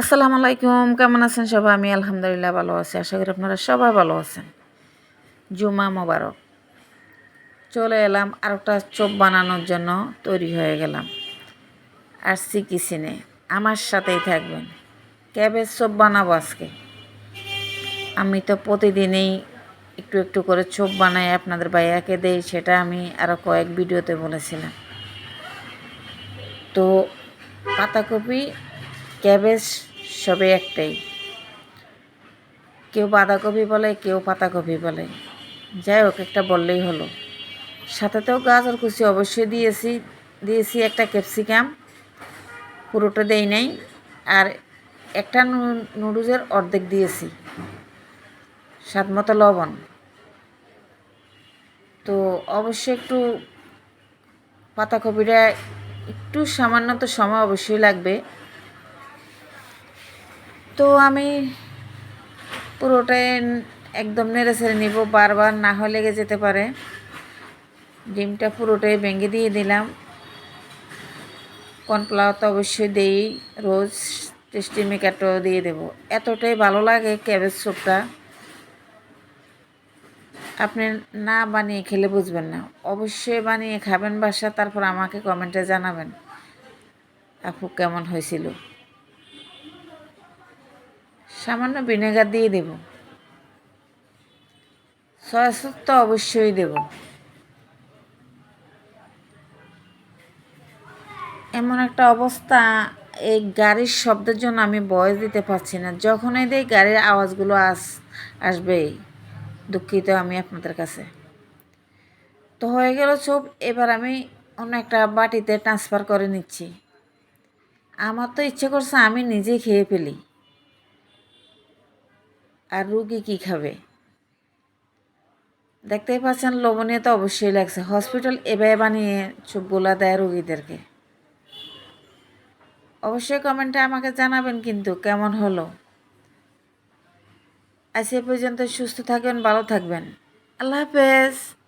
আসসালামু আলাইকুম, কেমন আছেন সবাই? আমি আলহামদুলিল্লাহ ভালো আছি। আশা করি আপনারা সবাই ভালো আছেন। জুমা মোবারক। চলে এলাম আর একটা চোপ বানানোর জন্য তৈরি হয়ে গেলাম। আসছি কিচেনে। আমার সাথেই থাকবেন। ক্যাবেজ চোপ বানাবো আজকে। আমি তো প্রতিদিনই একটু একটু করে চোপ বানাই, আপনাদের ভাইয়াকে দেই, সেটা আমি আরও কয়েক ভিডিওতে বলেছিলাম। তো পাতাকপি, ক্যাবেজ সবে একটাই। কেউ বাঁধাকপি বলে, কেউ পাতাকপি বলে। যাই হোক, একটা বললেই হলো। সাথে তো গাজর কুচি অবশ্যই দিয়েছি দিয়েছি একটা ক্যাপসিকাম। পুরোটা দেই নাই। আর একটা নু- নুডলসের অর্ধেক দিয়েছি। স্বাদ মতো লবণ। তো অবশ্যই একটু পাতাকপিটা একটু সামান্য তো সময় অবশ্যই লাগবে। তো আমি পুরোটাই একদম নেড়ে ছেড়ে নিব, বারবার না হয় লেগে যেতে পারে। ডিমটা পুরোটাই ভেঙে দিয়ে দিলাম। কর্নফ্লাওয়ার তো অবশ্যই দেই, রোজ টেস্টি মেকারটাও দিয়ে দেবো। এতটাই ভালো লাগে ক্যাবেজ স্যুপটা। আপনি না বানিয়ে খেলে বুঝবেন না। অবশ্যই বানিয়ে খাবেন বাসা তারপর আমাকে কমেন্টে জানাবেন। আপু কেমন হয়েছিল? সামান্য ভিনেগার দিয়ে দেব। সয়া সস তো অবশ্যই দেব। এমন একটা অবস্থা, এই গাড়ির শব্দের জন্য আমি বয়স দিতে পারছি না। যখনই দেই গাড়ির আওয়াজগুলো আস আসবেই দুঃখিত আমি আপনাদের কাছে। তো হয়ে গেল চোপ, এবার আমি অন্য একটা বাটিতে ট্রান্সফার করে নিচ্ছি। আমার তো ইচ্ছে করছে আমি নিজেই খেয়ে ফেলি। আর রুগী কী খাবে? দেখতেই পাচ্ছেন লবণীয় তো অবশ্যই লাগছে। হসপিটাল এভাবে বানিয়ে চুপগুলা দেয় রুগীদেরকে। অবশ্যই কমেন্টে আমাকে জানাবেন কিন্তু কেমন হলো। আজ এ পর্যন্ত সুস্থ থাকবেন, ভালো থাকবেন। আল্লাহ হাফেজ।